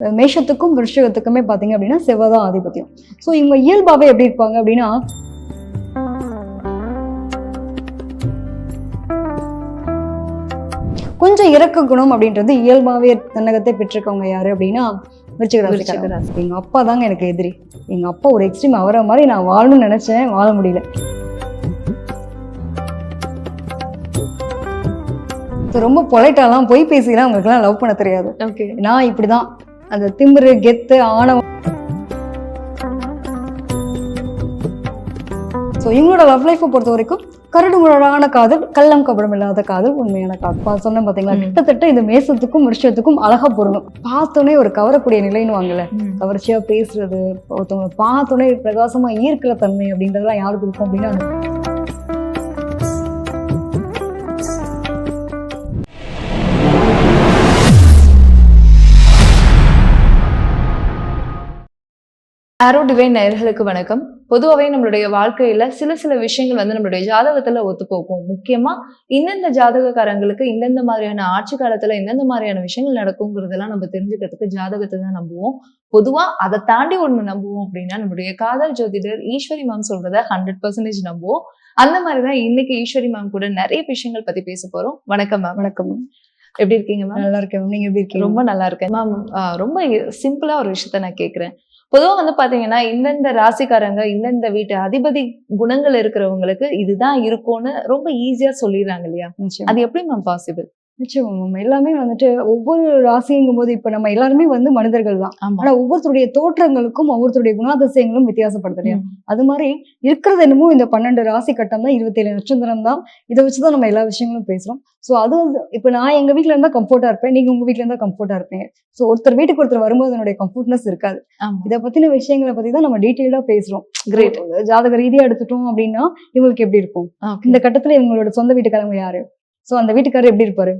மேஷத்துக்கும் விருஷகத்துக்குமே பார்த்தீங்க அப்படின்னா செவ்வாய் தான் ஆதிபத்தியம். ஸோ இவங்க இயல்பாகவே எப்படி இருப்பாங்க அப்படின்னா கொஞ்சம் இறக்க குணம் அப்படின்றது இயல்பாகவே தன்னகத்தை பெற்றிருக்கவங்க யாரு அப்படின்னா விருச்சிக விருச்சிக ராசி எங்க அப்பா தாங்க எனக்கு எதிரி. எங்க அப்பா ஒரு எக்ஸ்ட்ரீம் அவரை மாதிரி நான் வாழணும்னு நினைச்சேன் வாழ முடியல. ரொம்ப பொலைட்டாலாம் பொய் பேசிலாம் அவங்களுக்குலாம் லவ் பண்ண தெரியாது. நான் இப்படிதான். அந்த திமிரு கெத்து ஆணவம். ஸோ இவங்களோட லவ் லைஃப்பை பொறுத்த வரைக்கும் கரடு முரடான காதல் கள்ளம் கபடம் இல்லாத காதல் உண்மையான காதல். சொன்னேன் பாத்தீங்களா. கிட்டத்தட்ட இந்த மேசத்துக்கும் வருஷத்துக்கும் அழகா பொருந்தும். பார்த்தோன்னே ஒரு கவரக்கூடிய நிலைன்னு வாங்கல. கவர்ச்சியா பேசுறது ஒருத்தவங்களை பார்த்தோன்னே பிரகாசமா ஈர்க்கிற தன்மை அப்படின்றதெல்லாம் யாருக்கு இருக்கும் அப்படின்னா ஆரோ டிவைன் நேயர்களுக்கு வணக்கம். பொதுவாகவே நம்மளுடைய வாழ்க்கையில சில சில விஷயங்கள் வந்து நம்மளுடைய ஜாதகத்துல ஒத்து போகும் முக்கியமா இந்தந்த ஜாதகக்காரங்களுக்கு இந்தந்த மாதிரியான ஆட்சி காலத்துல இந்தந்த மாதிரியான விஷயங்கள் நடக்குங்கிறதெல்லாம் நம்ம தெரிஞ்சுக்கிறதுக்கு ஜாதகத்தை தான் நம்புவோம். பொதுவா அதை தாண்டி ஒண்ணு நம்புவோம் அப்படின்னா நம்மளுடைய காதல் ஜோதிடர் ஈஸ்வரி மேம் சொல்றத ஹண்ட்ரட் பர்சன்டேஜ் நம்புவோம். அந்த மாதிரிதான் இன்னைக்கு ஈஸ்வரி மேம் கூட நிறைய விஷயங்கள் பத்தி பேச போறோம். வணக்கம் மேம் வணக்கம். எப்படி இருக்கீங்க மேம் நல்லா இருக்கேன் நீங்க எப்படி இருக்கீங்க? ரொம்ப நல்லா இருக்கேன். மேம் ரொம்ப சிம்பிளா ஒரு விஷயத்த நான் கேக்குறேன். பொதுவா வந்து பாத்தீங்கன்னா இந்தந்த ராசிக்காரங்க இந்தந்த வீட்டு அதிபதி குணங்கள் இருக்கிறவங்களுக்கு இதுதான் இருக்கும்னு ரொம்ப ஈஸியா சொல்லிடுறாங்க இல்லையா? அது எப்படி மேம் பாசிபிள் நிச்சயம் எல்லாமே வந்துட்டு ஒவ்வொரு ராசிங்கும் போது இப்ப நம்ம எல்லாருமே வந்து மனிதர்கள் தான். ஆனா ஒவ்வொருத்தருடைய தோற்றங்களுக்கும் ஒவ்வொருத்தருடைய குணாதிசயங்களும் வித்தியாசப்படுது இல்லையா. அது மாதிரி இருக்கிறது என்னமோ இந்த பன்னெண்டு ராசி கட்டம் தான் இருபத்தேழு நட்சத்திரம் தான். இதை வச்சுதான் நம்ம எல்லா விஷயங்களும் பேசுறோம். சோ அது இப்ப நான் எங்க வீட்ல இருந்தா கம்ஃபர்ட்டா இருப்பேன் நீங்க உங்க வீட்ல இருந்தா கம்ஃபர்ட்டா இருப்பீங்க. சோ ஒருத்தர் வீட்டுக்கு ஒருத்தர் வரும்போது அதனுடைய கம்ஃபர்ட்னஸ் இருக்காது. இதை பத்தின விஷயங்களை பத்தி தான் நம்ம டீட்டெயிலா பேசுறோம். கிரேட் ஜாதக ரீதியா எடுத்துட்டோம் அப்படின்னா இவங்களுக்கு எப்படி இருக்கும்? இந்த கட்டத்துல இவங்களோட சொந்த வீட்டுக்காரங்க யாரு? சோ அந்த வீட்டுக்காரர் எப்படி இருப்பாரு?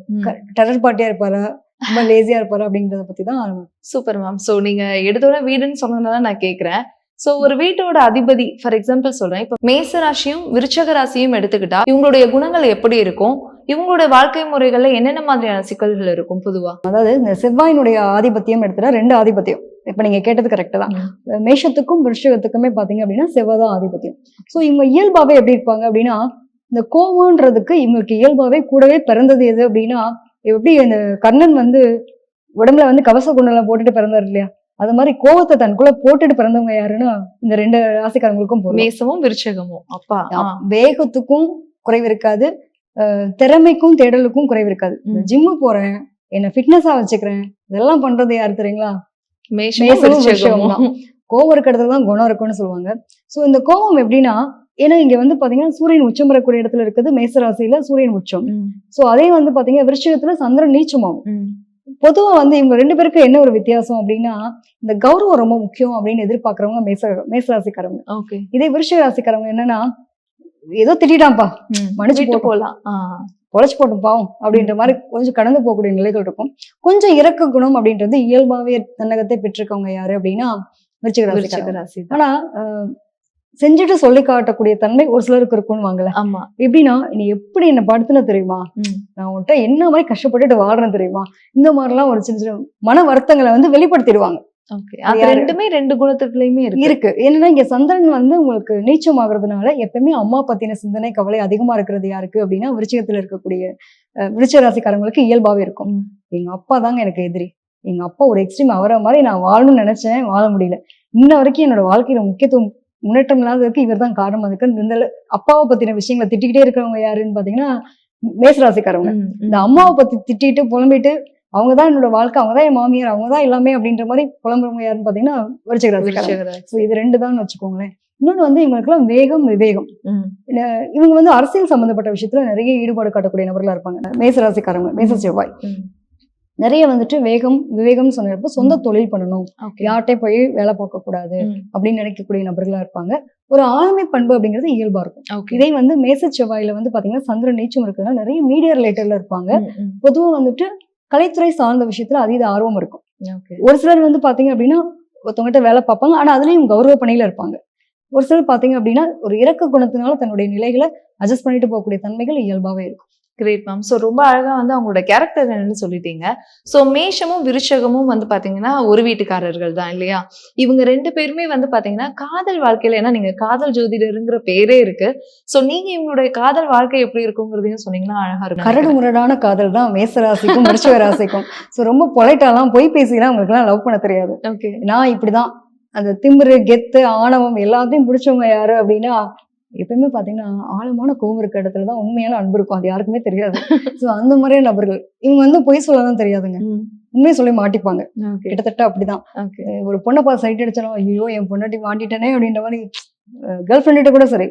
டெரர் பார்ட்டியா இருப்பாரா? ரொம்ப லேசியா இருப்பாரு? அப்படிங்கறத பத்தி தான் சூப்பர் மேம் சோ நீங்க எடுத்தோட வீடுன்னு சொன்னதுனால நான் கேக்குறேன். சோ ஒரு வீட்டோட அதிபதி ஃபார் எக்ஸாம்பிள் சொல்றேன். இப்ப மேச ராசியும் விருச்சக ராசியும் எடுத்துக்கிட்டா இவங்களுடைய குணங்கள் எப்படி இருக்கும்? இவங்களுடைய வாழ்க்கை முறைகள்ல என்னென்ன மாதிரியான சிக்கல்கள் இருக்கும் பொதுவா? அதாவது இந்த செவ்வாயினுடைய ஆதிபத்தியம் எடுத்துட்டா ரெண்டு ஆதிபத்தியம். இப்ப நீங்க கேட்டது கரெக்ட் தான். மேஷத்துக்கும் விருஷகத்துக்குமே பாத்தீங்க அப்படின்னா செவ்வாய் தான் ஆதிபத்தியம். சோ இவங்க இயல்பாவே எப்படி இருப்பாங்க அப்படின்னா இந்த கோவம்ன்றதுக்கு இவங்களுக்கு இயல்பாவே கூடவே பிறந்தது எது அப்படின்னா எப்படி இந்த கர்ணன் வந்து உடம்புல வந்து கவச குண்டலம் போட்டுட்டு பிறந்தாரு இல்லையா? அது மாதிரி கோவத்தை தனக்குள்ள போட்டுட்டு பிறந்தவங்க யாருன்னா இந்த ரெண்டு ராசிக்காரங்களுக்கும். மேசமும் விருச்சகமும். அப்பா. வேகத்துக்கும் குறைவு இருக்காது திறமைக்கும் தேடலுக்கும் குறைவு இருக்காது. ஜிம்மு போறேன் என்ன ஃபிட்னஸா வச்சுக்கிறேன் இதெல்லாம் பண்றது யாரு தெரியுங்களா? மேஷமும் விருச்சகமும். கோவம் இருக்கிறது தான் குணம் இருக்கும்னு சொல்லுவாங்க. சோ இந்த கோவம் எப்படின்னா ஏன்னா இங்க வந்து பாத்தீங்கன்னா சூரியன் உச்சம் பெறக்கூடிய இடத்துல இருக்குது மேசராசியில சூரியன் உச்சம் சோ அதே வந்து பாத்தீங்கன்னா விருஷகத்துல சந்திரன் நீச்சமாகும். பொதுவா வந்து இவங்க ரெண்டு பேருக்கு என்ன ஒரு வித்தியாசம் அப்படின்னா இந்த கௌரவம் ரொம்ப முக்கியம் அப்படின்னு எதிர்பார்க்கறவங்க மேச மேசராசிக்காரங்க ஓகே இதே விருஷக ராசிக்காரங்க என்னன்னா ஏதோ திட்டான்ப்பா ம். மன்னிச்சு விட்டு போட்டோம். போலாம். பொழைச்சு போட்டும் பாவம் அப்படின்ற மாதிரி கொஞ்சம் கடந்து போகக்கூடிய நிலைகள் இருக்கும் கொஞ்சம் இறக்க குணம் அப்படின்றது இயல்பாவே தன்னகத்தை பெற்றிருக்கவங்க யாரு அப்படின்னா விருச்சிக ராசி. ஆனா செஞ்சுட்டு சொல்லி காட்டக்கூடிய தன்மை ஒரு சிலருக்கு இருக்கும்னு வாங்கல ஆமா. எப்படின்னா நீ எப்படி என்ன படுத்துன தெரியுமா. நான் உன்கிட்ட என்ன மாதிரி கஷ்டப்பட்டுட்டு வாழ்றேன் தெரியுமா? இந்த மாதிரிலாம் ஒரு சின்ன சின்ன மன வருத்தங்களை வந்து வெளிப்படுத்திடுவாங்க? ரெண்டுமே ரெண்டு குணத்துக்குள்ளயுமே இருக்கு. இருக்கு. என்னன்னா இங்க சந்திரன் வந்து உங்களுக்கு நீச்சம் ஆகுறதுனால எப்பவுமே அம்மா பத்தின சிந்தனை கவலை அதிகமா இருக்கிறது யாருக்கு அப்படின்னா விருச்சிகத்துல இருக்கக்கூடிய அஹ், விருச்சிக ராசிக்காரங்களுக்கு இயல்பாவே இருக்கும். எங்க அப்பா தாங்க எனக்கு எதிரி. எங்க அப்பா ஒரு எக்ஸ்ட்ரீம் அவரை மாதிரி நான் வாழணும்னு நினைச்சேன் வாழ முடியல. இன்ன வரைக்கும் என்னோட வாழ்க்கையில முக்கியத்துவம் முன்னேற்றம் இல்லாததுக்கு இவர் தான் காரணம் அதுக்கு இந்த அப்பாவை பத்தின விஷயங்களை திட்டிக்கிட்டே இருக்கிறவங்க யாருன்னு பாத்தீங்கன்னா மேசராசிக்காரவங்க. இந்த அம்மாவை பத்தி திட்டிட்டு புலம்பிட்டு அவங்க தான் என்னோட வாழ்க்கை அவங்க தான் என் மாமியார் அவங்க தான் எல்லாமே அப்படின்ற மாதிரி புலம்புறவங்க யாருன்னு பாத்தீங்கன்னா விருச்சிக ராசிக்காரங்க விருச்சிக ராசி. ஸோ இது ரெண்டு தான் வச்சுக்கோங்களேன் இன்னொன்று வந்து இவங்களுக்குலாம் வேகம் விவேகம். இவங்க வந்து அரசியல் சம்பந்தப்பட்ட விஷயத்துல நிறைய ஈடுபாடு காட்டக்கூடிய நபர்களா இருப்பாங்க மேசராசிக்காரங்க மேச செவ்வாய். நிறைய வந்துட்டு வேகம் விவேகம்னு சொன்னப்போ சொந்த தொழில் பண்ணணும் ஓகே. யார்கிட்டயும் போய் வேலை பார்க்க கூடாது. அப்படின்னு நினைக்கக்கூடிய நபர்களா இருப்பாங்க ஒரு ஆளுமை பண்பு அப்படிங்கிறது இயல்பா இருக்கும். இதே வந்து மேச செவ்வாயில வந்து பாத்தீங்கன்னா சந்திரன் நீச்சம் இருக்கிறதுனால நிறைய மீடியா ரிலேட்டட்ல இருப்பாங்க ம், ம். பொதுவா வந்துட்டு கலைத்துறை சார்ந்த விஷயத்துல அதீத ஆர்வம் இருக்கும். ஒரு சிலர் வந்து பாத்தீங்க அப்படின்னா ஒருத்தவங்ககிட்ட வேலை பார்ப்பாங்க ஆனா அதுலயும் கௌரவ பணியில இருப்பாங்க ஒரு சிலர் பாத்தீங்க அப்படின்னா ஒரு இறக்க குணத்தினால தன்னுடைய நிலைகளை அட்ஜஸ்ட் பண்ணிட்டு போகக்கூடிய தன்மைகள் இயல்பாவே இருக்கும் கிரேட் மேம் ஸோ ரொம்ப அழகா வந்து அவங்களோட கேரக்டர் என்னன்னு சொல்லிட்டீங்க. ஸோ மேஷமும் விருஷகமும் வந்து பாத்தீங்கன்னா ஒரு வீட்டுக்காரர்கள் தான் இல்லையா? இவங்க ரெண்டு பேருமே வந்து பாத்தீங்கன்னா காதல் வாழ்க்கையில ஏன்னா நீங்க காதல் ஜோதிடருங்கிற பேரே இருக்கு. ஸோ நீங்க இவங்களுடைய காதல் வாழ்க்கை எப்படி இருக்குங்கிறதையும் சொன்னீங்கன்னா அழகா இருக்கும். கரடு முரடான காதல் தான் மேச ராசிக்கும் விருச்சிக ராசிக்கும் ஸோ ரொம்ப பொலைட்டாலாம் பொய் பேசிலாம் உங்களுக்குலாம் லவ் பண்ண தெரியாது. ஓகே நான் இப்படிதான். அந்த திமிரு கெத்து ஆணவம் எல்லாத்தையும் பிடிச்சவங்க யாரு அப்படின்னா எப்பயுமே பாத்தீங்கன்னா ஆழமான கோவம் இருக்க இடத்துல தான் உண்மையான அன்பு இருக்கும். அது யாருக்குமே தெரியாது. ஸோ அந்த மாதிரியான நபர்கள் இவங்க வந்து பொய் சொல்லலாம் தெரியாதுங்க. உண்மையை சொல்லி மாட்டிப்பாங்க. கிட்டத்தட்ட அப்படிதான். ஒரு பொண்ணை பார்த்து சைட் அடிச்சாலும் ஐயோ என் பொண்டாட்டி மாட்டிட்டேனே அப்படின்ற மாதிரி கேர்ள் ஃப்ரெண்ட்ட கூட சரி.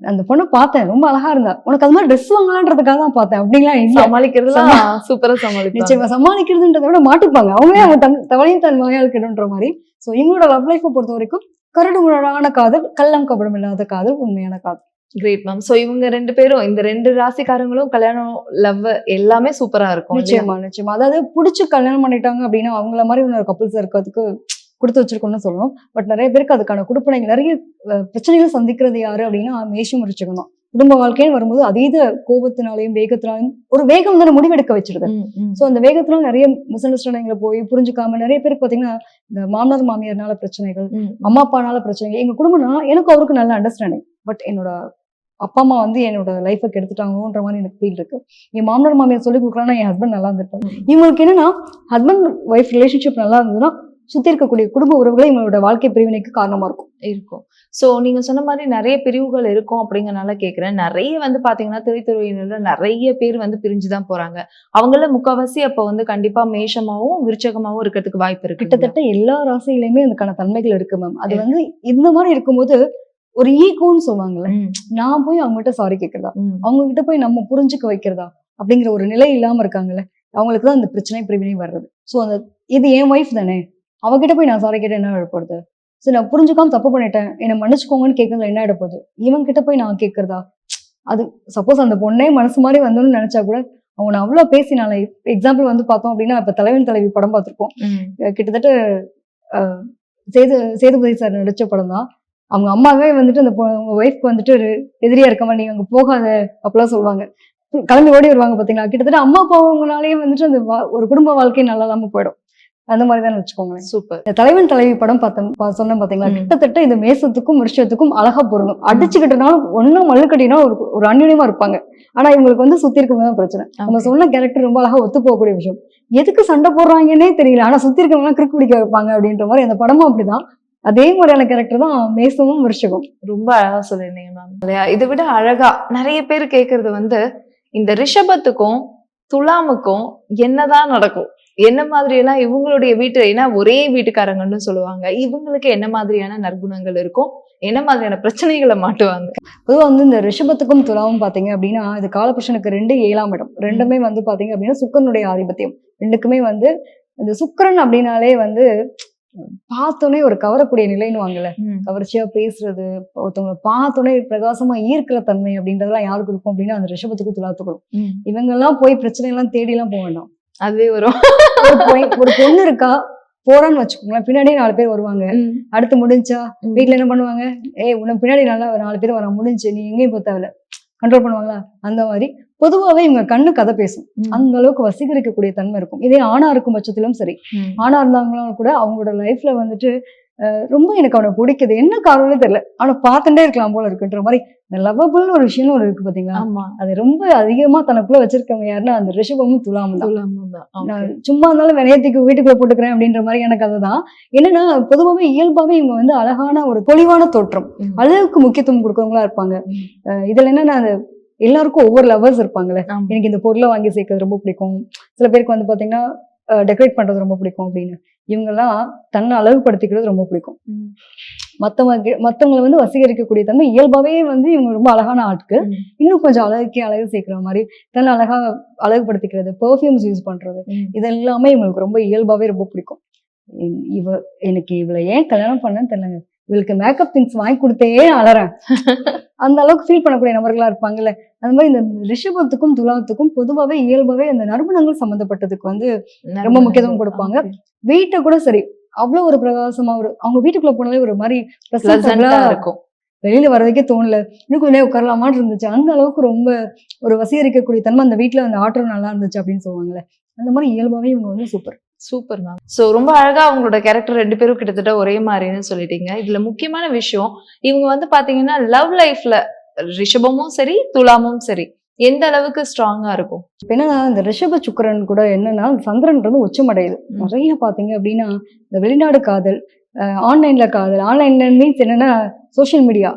அந்த பொண்ணை பார்த்தேன். ரொம்ப அழகா இருந்தா. உனக்கு அது மாதிரி ட்ரெஸ் வாங்கலான்றதுக்காக தான் பார்த்தேன். இல்ல. சமாளிக்கிறதுலாம் சூப்பரா சமாளிப்பாங்க. நிச்சயமா சமாளிக்கிறதுன்றதை விட மாட்டிப்பாங்க. அவங்களே அவங்க தன் தவளையும் தன் வாயால் கெடுன்ற மாதிரி. ஸோ இவங்களோட லவ் லைஃப்பை பொறுத்த வரைக்கும் கரடு முரடான காதல் கள்ளம் கபடம் இல்லாத காதல் உண்மையான காதல். கிரேட் மேம் சோ இவங்க ரெண்டு பேரும் இந்த ரெண்டு ராசிக்காரங்களும் கல்யாணம் லவ் எல்லாமே சூப்பரா இருக்கும்? நிச்சயமா நிச்சயமா. அதாவது பிடிச்சி கல்யாணம் பண்ணிட்டாங்க அப்படின்னா அவங்கள மாதிரி இன்னொரு கப்புள்ஸ் இருக்கிறதுக்கு கொடுத்து வச்சிருக்கோம்னு சொல்லணும். பட் நிறைய பேருக்கு அதுக்கான குடுப்பனைகள் நிறைய பிரச்சனைகள் சந்திக்கிறது யாரு அப்படின்னா மேஷம் முடிச்சுக்கணும் குடும்ப வாழ்க்கைன்னு வரும்போது அதீத கோபத்தினாலையும் வேகத்தினாலையும் ஒரு வேகம் தானே முடிவெடுக்க வச்சிருது. ஸோ அந்த வேகத்துல நிறைய மிஸ் அண்டர்ஸ்டாண்டிங்ல போய் புரிஞ்சுக்காம நிறைய பேருக்கு பாத்தீங்கன்னா இந்த மாமனார் மாமியார்னால பிரச்சனைகள் அம்மா அப்பானால பிரச்சனைகள் எங்க குடும்பம்னா எனக்கு அவருக்கு நல்ல அண்டர்ஸ்டாண்டிங் பட் என்னோட அப்பா அம்மா வந்து என்னோட லைஃபை கெடுத்துட்டாங்கன்ற மாதிரி எனக்கு ஃபீல் இருக்கு. என் மாமனார் மாமியார் சொல்லி கொடுக்குறாங்கன்னா என் ஹஸ்பண்ட் நல்லா இருந்திருப்பாங்க இவங்களுக்கு என்னன்னா ஹஸ்பண்ட் ஒய்ஃப் ரிலேஷன்ஷிப் நல்லா இருந்ததுன்னா சுத்தி இருக்கக்கூடிய குடும்ப உறவுகளே இவங்களோட வாழ்க்கை பிரிவினைக்கு காரணமா இருக்கும். இருக்கும். சோ நீங்க சொன்ன மாதிரி நிறைய பிரிவுகள் இருக்கும் அப்படிங்கறனால கேக்குறேன். நிறைய வந்து பாத்தீங்கன்னா திரைத்துறையினர்ல நிறைய பேர் வந்து பிரிஞ்சுதான் போறாங்க. அவங்கள முக்காவாசி அப்ப வந்து கண்டிப்பா மேஷமாவும் விருச்சகமாவும் இருக்கிறதுக்கு வாய்ப்பு இருக்கு கிட்டத்தட்ட எல்லா ராசியிலுமே அதுக்கான தன்மைகள் இருக்கு மேம் அது வந்து இந்த மாதிரி இருக்கும்போது ஒரு ஈகோன்னு சொல்லுவாங்கல்ல நான் போய் அவங்ககிட்ட சாரி கேட்கறதா. அவங்க கிட்ட போய் நம்ம புரிஞ்சுக்க வைக்கிறதா? அப்படிங்கிற ஒரு நிலை இல்லாம இருக்காங்கல்ல அவங்களுக்கு தான் அந்த பிரச்சனை பிரிவினை வர்றது. ஸோ அந்த இது என் ஒய்ஃப் தானே? அவகிட்ட போய் நான் சாரி கேட்ட என்ன எடுப்படுது சரி நான் புரிஞ்சுக்காம தப்பு பண்ணிட்டேன். என்னை மன்னிச்சுக்கோங்கன்னு கேட்கறதுல என்ன எடுப்போகுது இவன் கிட்ட போய் நான் கேட்கறதா? அது சப்போஸ் அந்த பொண்ணே மனசு மாதிரி வந்தோம்னு நினைச்சா கூட அவங்க நான் அவ்வளோ பேசினால எக்ஸாம்பிள் வந்து பார்த்தோம் அப்படின்னா இப்ப தலைவன் தலைவி படம் பார்த்திருப்போம். ம், அஹ் கிட்டத்தட்ட சேது சேதுபதி சார் நடிச்ச படம் தான். அவங்க அம்மாவே வந்துட்டு அந்த அவங்க ஒய்ஃப்க்கு வந்துட்டு ஒரு எதிரியா இருக்க மாதிரி நீங்க அங்க போகாத அப்பெல்லாம் சொல்லுவாங்க. கிளம்பி ஓடி வருவாங்க பாத்தீங்களா? கிட்டத்தட்ட அம்மா அப்பாவங்களாலேயே வந்துட்டு அந்த ஒரு குடும்ப வாழ்க்கை நல்லா இல்லாம போயிடும். அந்த மாதிரி தான் வச்சுக்கோங்களேன். சூப்பர். இந்த தலைவன் தலைவி படம் பார்த்தேன் பா- சொன்னேன் பாத்தீங்களா. கிட்டத்தட்ட இந்த மேசத்துக்கும் வருஷத்துக்கும் அழகா பொருந்தும். அடிச்சுக்கிட்டனாலும் ஒன்னும் மல்லு கட்டினா ஒரு ஒரு அந்யுன்யமா இருப்பாங்க. ஆனா இவங்களுக்கு வந்து சுத்தி இருக்கவங்க தான் பிரச்சனை. நம்ம. சொன்ன கேரக்டர் ரொம்ப அழகா ஒத்து போகக்கூடிய விஷயம். எதுக்கு சண்டை போடுறாங்கன்னே தெரியல. ஆனா சுத்தி இருக்கவங்க கிறுக்கு பிடிக்க வைப்பாங்க அப்படின்ற மாதிரி அந்த படமும் அப்படிதான். அதே மாதிரியான கேரக்டர் தான் மேசமும் வருஷகம் ரொம்ப அழகா சொல்லியிருந்தீங்க மேம் இதை விட அழகா நிறைய பேர் கேக்குறது வந்து இந்த ரிஷபத்துக்கும் துலாமுக்கும் என்னதான் நடக்கும்? என்ன மாதிரி எல்லாம் இவங்களுடைய வீட்டு ஏன்னா ஒரே வீட்டுக்காரங்கன்னு சொல்லுவாங்க. இவங்களுக்கு என்ன மாதிரியான நற்குணங்கள் இருக்கும்? என்ன மாதிரியான பிரச்சனைகளை மாட்டுவாங்க? பொதுவா வந்து இந்த ரிஷபத்துக்கும் துலாவும் பாத்தீங்க அப்படின்னா இது காலபுருஷனுக்கு ரெண்டு ஏழாம் இடம். ரெண்டுமே வந்து பாத்தீங்க அப்படின்னா சுக்கரனுடைய ஆதிபத்தியம். ரெண்டுக்குமே வந்து இந்த சுக்கிரன் அப்படின்னாலே வந்து பார்த்தோன்னே ஒரு கவரக்கூடிய நிலைன்னு வாங்கல. கவர்ச்சியா பேசுறது ஒருத்தவங்களை பார்த்தோன்னே பிரகாசமா ஈர்க்கிற தன்மை அப்படின்றதெல்லாம் யாருக்கு இருக்கும் அப்படின்னா அந்த ரிஷபத்துக்கும் துலாத்துக்கும். இவங்க எல்லாம் போய் பிரச்சனை எல்லாம் தேடி எல்லாம் போக வேண்டாம். அதுவே வரும். ஒரு பொண்ணு இருக்கா போறான்னு வச்சுக்கோங்களேன். பின்னாடியே நாலு பேர் வருவாங்க. அடுத்து முடிஞ்சா ம். வீட்ல என்ன பண்ணுவாங்க? ஏய் உனக்கு பின்னாடி நல்லா நாலு பேர் வர முடிஞ்சு நீ எங்கேயும் போக தேவையில்ல. கண்ட்ரோல் பண்ணுவாங்களா? அந்த மாதிரி. பொதுவாவே இவங்க கண்ணு கதை பேசும். அந்த அளவுக்கு வசீகரிக்கக்கூடிய தன்மை இருக்கும். இதே ஆணா இருக்கும் பட்சத்திலும் சரி. ஆணா இருந்தாங்களும் கூட அவங்களோட லைஃப்ல வந்துட்டு ரொம்ப எனக்கு அவனை பிடிக்குது. என்ன காரணம்னே தெரியல. அவனை பார்த்துட்டே இருக்கலாம் போல இருக்குன்ற மாதிரி இந்த லவ்வபிள்னு ஒரு விஷயம் ஒரு இருக்கு பாத்தீங்களா? ஆமா. அது ரொம்ப அதிகமா தனக்குள்ள வச்சிருக்கவங்க யாருன்னா அந்த ரிஷபமும் துலாமும் தான். நான் சும்மா இருந்தாலும் வினயத்துக்கு வீட்டுக்குள்ள போட்டுக்கிறேன் அப்படின்ற மாதிரியான கதை தான். என்னன்னா பொதுவாகவே இயல்பாவே இவங்க வந்து அழகான ஒரு பொலிவான தோற்றம். ம். அழகுக்கு முக்கியத்துவம் கொடுக்கறவங்களா இருப்பாங்க. இதுல என்னன்னா எல்லாருக்கும் ஒவ்வொரு லவர்ஸ் இருப்பாங்கல்ல. எனக்கு இந்த பொருளை வாங்கி சேர்க்கறது ரொம்ப பிடிக்கும். சில பேருக்கு வந்து பாத்தீங்கன்னா டெக்கரேட் பண்றது ரொம்ப பிடிக்கும் அப்படின்னு இவங்கெல்லாம் தன்னை அழகுபடுத்திக்கிறது ரொம்ப பிடிக்கும். மத்தவங்க மத்தவங்களை வந்து வசீகரிக்கக்கூடிய தன்மை இயல்பாவே வந்து இவங்க ரொம்ப அழகான ஆட்கள். இன்னும் கொஞ்சம் அழகுக்கே அழகு சேர்க்கிற மாதிரி தன்னை அழகா அழகுபடுத்திக்கிறது பெர்ஃப்யூம்ஸ் யூஸ் பண்றது ம். இது எல்லாமே இவங்களுக்கு ரொம்ப இயல்பாவே ரொம்ப பிடிக்கும் இவ எனக்கு இவளை ஏன் கல்யாணம் பண்ணேன்னு தெரியலங்க இவளுக்கு மேக்கப் திங்ஸ் வாங்கி கொடுத்தே அலறேன். அந்த அளவுக்கு ஃபீல் பண்ணக்கூடிய நபர்களா இருப்பாங்கல்ல. அந்த மாதிரி இந்த ரிஷபத்துக்கும் துலாத்துக்கும் பொதுவாவே இயல்பாவே அந்த நறுமணங்கள் சம்பந்தப்பட்டதுக்கு வந்து ரொம்ப முக்கியத்துவம் கொடுப்பாங்க. வீட்டை கூட சரி அவ்வளவு ஒரு பிரகாசமா ஒரு அவங்க வீட்டுக்குள்ள போனாலே ஒரு மாதிரி இருக்கும். வெளியில வரதுக்கே தோணல. இன்னும் கொஞ்ச நேரம் உட்காரலாமான்னு இருந்துச்சு. அந்த அளவுக்கு ரொம்ப ஒரு வசீகரிக்கக்கூடிய தன்மை அந்த வீட்ல அந்த ஆற்றல் நல்லா இருந்துச்சு அப்படின்னு சொல்லுவாங்கல்ல. அந்த மாதிரி இயல்பாவே இவங்க வந்து சூப்பர் சூப்பர் மேம். சோ ரொம்ப அழகா அவங்களோட கேரக்டர் ரெண்டு பேரும் கிட்டத்தட்ட ஒரே மாதிரின்னு சொல்லிட்டீங்க. இதுல முக்கியமான விஷயம் இவங்க வந்து பாத்தீங்கன்னா லவ் லைஃப்ல ரிஷபமும் சரி துலாமும் சரி எந்த அளவுக்கு ஸ்ட்ராங்கா இருக்கும்? என்னன்னா இந்த ரிஷப சுக்கரன் கூட என்னன்னா சந்திரன்றது உச்சமடையுது. ம். நிறைய பாத்தீங்க அப்படின்னா இந்த வெளிநாடு காதல் ஆன்லைன்ல காதல் ஆன்லைன்ல மீன்ஸ் என்னன்னா சோஷியல் மீடியா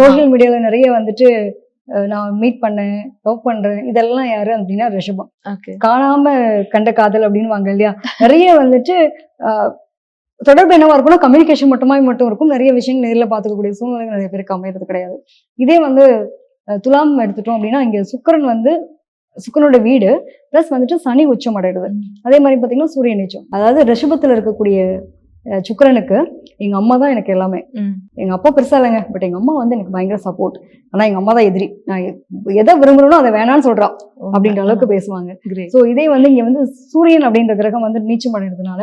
சோஷியல் மீடியால நிறைய வந்துட்டு நான் மீட் பண்ணேன் லவ் பண்றேன். இதெல்லாம் யாரு அப்படின்னா ரிஷபம். ஓகே காணாம கண்ட காதல் அப்படின்னு வாங்க இல்லையா? நிறைய வந்துட்டு தொடர்பு என்னவா இருக்கும்னா கம்யூனிகேஷன் மட்டுமா மட்டும் இருக்கும். நிறைய விஷயங்கள் நேர்ல பார்த்துக்கக்கூடிய சூழ்நிலை நிறைய பேருக்கு அமையறது கிடையாது. இதே வந்து துலாம் எடுத்துட்டோம் அப்படின்னா இங்க சுக்கிரன் வந்து சுக்கரனோட வீடு ப்ளஸ் வந்துட்டு சனி உச்சம் அடையிறது. அதே மாதிரி பாத்தீங்கன்னா சூரியன் நீச்சம். அதாவது ரிஷபத்துல இருக்கக்கூடிய சுக்கிரனுக்கு எங்க அம்மா தான் எனக்கு எல்லாமே. எங்க அப்பா பெருசா இல்லைங்க பட் எங்க அம்மா வந்து எனக்கு பயங்கர சப்போர்ட் ஆனா எங்க அம்மா தான் எதிரி. நான் எதை விரும்புறேனோ அதை வேணாம்னு சொல்றா அப்படின்ற அளவுக்கு பேசுவாங்க. ஸோ இதே வந்து இங்க வந்து சூரியன் அப்படின்ற கிரகம் வந்து நீச்சம் அடைகிறதுனால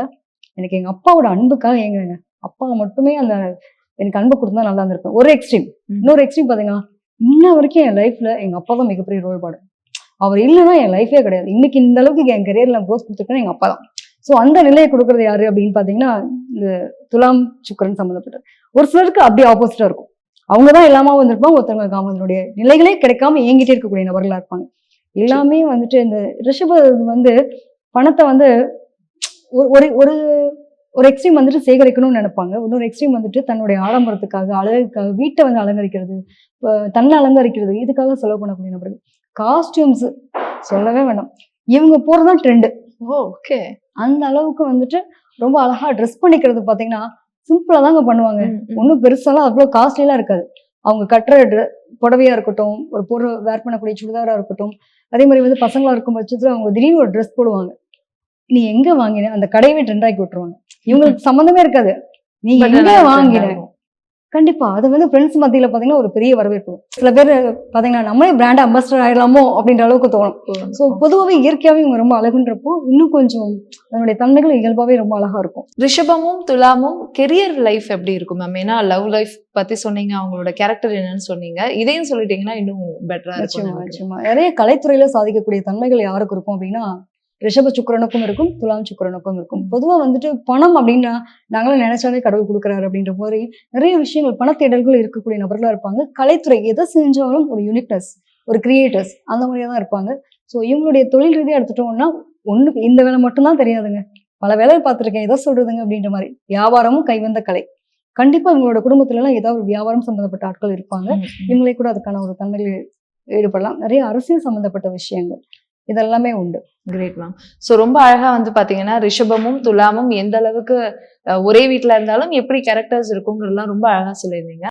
எனக்கு எங்க அப்பாவோட அன்புக்காக ஏங்குறேங்க அப்பா மட்டுமே அந்த எனக்கு அன்பு கொடுத்தா நல்லா இருந்திருப்பேன். ஒரு எக்ஸ்ட்ரீம். இன்னொரு எக்ஸ்ட்ரீம் பாத்தீங்கன்னா இன்ன வரைக்கும் என் லைஃப்ல எங்க அப்பா தான் மிகப்பெரிய ரோல் பாடு. அவர் இல்லைன்னா என் லைஃபே கிடையாது. இன்னைக்கு இந்த அளவுக்கு என் கரியர்ல க்ரோத் கொடுத்துருக்கேன் எங்க அப்பா தான். ஸோ அந்த நிலையை கொடுக்கறது யாரு அப்படின்னு பார்த்தீங்கன்னா இந்த துலாம் சுக்கரன் சம்மந்தப்பட்டது ஒரு சிலருக்கு அப்படியே ஆப்போசிட்டா இருக்கும். அவங்க தான் எல்லாமே வந்திருப்பாங்க ஒருத்தவங்க அவங்களுடைய நிலைகளே கிடைக்காம ஏங்கிட்டே இருக்கக்கூடிய நபர்களாக இருப்பாங்க. எல்லாமே வந்துட்டு இந்த ரிஷப வந்து பணத்தை வந்து ஒரு- ஒரு ஒரு ஒரு எக்ஸ்ட்ரீம் வந்துட்டு சேகரிக்கணும்னு நினைப்பாங்க. இன்னொரு எக்ஸ்ட்ரீம் வந்துட்டு தன்னுடைய ஆடம்பரத்துக்காக அழகுக்காக வீட்டை வந்து அலங்கரிக்கிறது தன்னை அலங்கரிக்கிறது இதுக்காக செலவு பண்ணக்கூடிய நபர்கள். காஸ்டியூம்ஸ் சொல்லவே வேண்டாம் இவங்க போறதுதான் ட்ரெண்டு ஓ ஓகே அந்த அளவுக்கு வந்துட்டு ரொம்ப அழகா ட்ரெஸ் பண்ணிக்கிறது பாத்தீங்கன்னா சிம்பிளா தாங்க பண்ணுவாங்க. ஒன்றும் பெருசாலாம் அவ்வளோ காஸ்ட்லிலாம் இருக்காது. அவங்க கட்டுற புடவையா இருக்கட்டும் ஒரு பொருள் வேர் பண்ணக்கூடிய சுடிதாரா இருக்கட்டும் அதே மாதிரி வந்து பசங்களா இருக்கும் பட்சத்துல அவங்க திடீர்னு ஒரு ட்ரெஸ் போடுவாங்க. நீ எங்க வாங்கின? அந்த கடையவே ட்ரெண்ட் ஆக்கி விட்டுருவாங்க. இவங்களுக்கு சம்மந்தமே இருக்காது. நீ எங்க வாங்கின? கண்டிப்பா. அது வந்து ஃப்ரெண்ட்ஸ் மத்தியில பாத்தீங்கன்னா ஒரு பெரிய வரவேற்பு. சில பேர் பாத்தீங்கன்னா நம்மளே பிராண்ட் அம்பாசிடர் ஆயிடலாமோ? அப்படின்ற அளவுக்கு தோணும். ஸோ பொதுவாகவே இயற்கையாவே இவங்க ரொம்ப அழகுன்றப்போ இன்னும் கொஞ்சம் அதனுடைய தன்மைகள் இயல்பாவே ரொம்ப அழகா இருக்கும். ரிஷபமும் துலாமும் கெரியர் லைஃப் எப்படி இருக்கும் மேம் ஏன்னா லவ் லைஃப் பத்தி சொன்னீங்க அவங்களோட கேரக்டர் என்னன்னு சொன்னீங்க. இதையும் சொல்லிட்டீங்கன்னா இன்னும் பெட்டரா இருக்கும் நிச்சயமா. நிறைய கலைத்துறையில சாதிக்கக்கூடிய தன்மைகள் யாருக்கு இருக்கும் அப்படின்னா ரிஷப சுக்கிரனுக்கும் இருக்கும் துலாம் சுக்கிரனுக்கும் இருக்கும். பொதுவா வந்துட்டு பணம் அப்படின்னா நாங்களும் நினைச்சாலே கடவுள் கொடுக்குறாரு அப்படின்ற மாதிரி நிறைய விஷயங்கள் பணத்தேடல்கள் இருக்கக்கூடிய நபர்களா இருப்பாங்க. கலைத்துறை எதை செஞ்சாலும் ஒரு யூனிக்னஸ் ஒரு கிரியேட்டர்ஸ் அந்த மாதிரியா தான் இருப்பாங்க. ஸோ இவங்களுடைய தொழில் ரீதியா எடுத்துட்டோம்னா ஒண்ணு இந்த வேலை மட்டும்தான் தெரியாதுங்க. பல வேலையை பார்த்துருக்கேன் எதை சொல்றதுங்க அப்படின்ற மாதிரி. வியாபாரமும் கைவந்த கலை. கண்டிப்பா இவங்களோட குடும்பத்துல எல்லாம் ஏதாவது ஒரு வியாபாரம் சம்பந்தப்பட்ட ஆட்கள் இருப்பாங்க. இவங்களே கூட அதுக்கான ஒரு தன்மையில் ஈடுபடலாம். நிறைய அரசியல் சம்பந்தப்பட்ட விஷயங்கள். இதெல்லாமே உண்டு. கிரேட் மேம் ஸோ ரொம்ப அழகா வந்து பாத்தீங்கன்னா ரிஷபமும் துலாமும் எந்த அளவுக்கு ஒரே வீட்டில் இருந்தாலும் எப்படி கேரக்டர்ஸ் இருக்குங்கிறதுலாம் ரொம்ப அழகா சொல்லியிருந்தீங்க.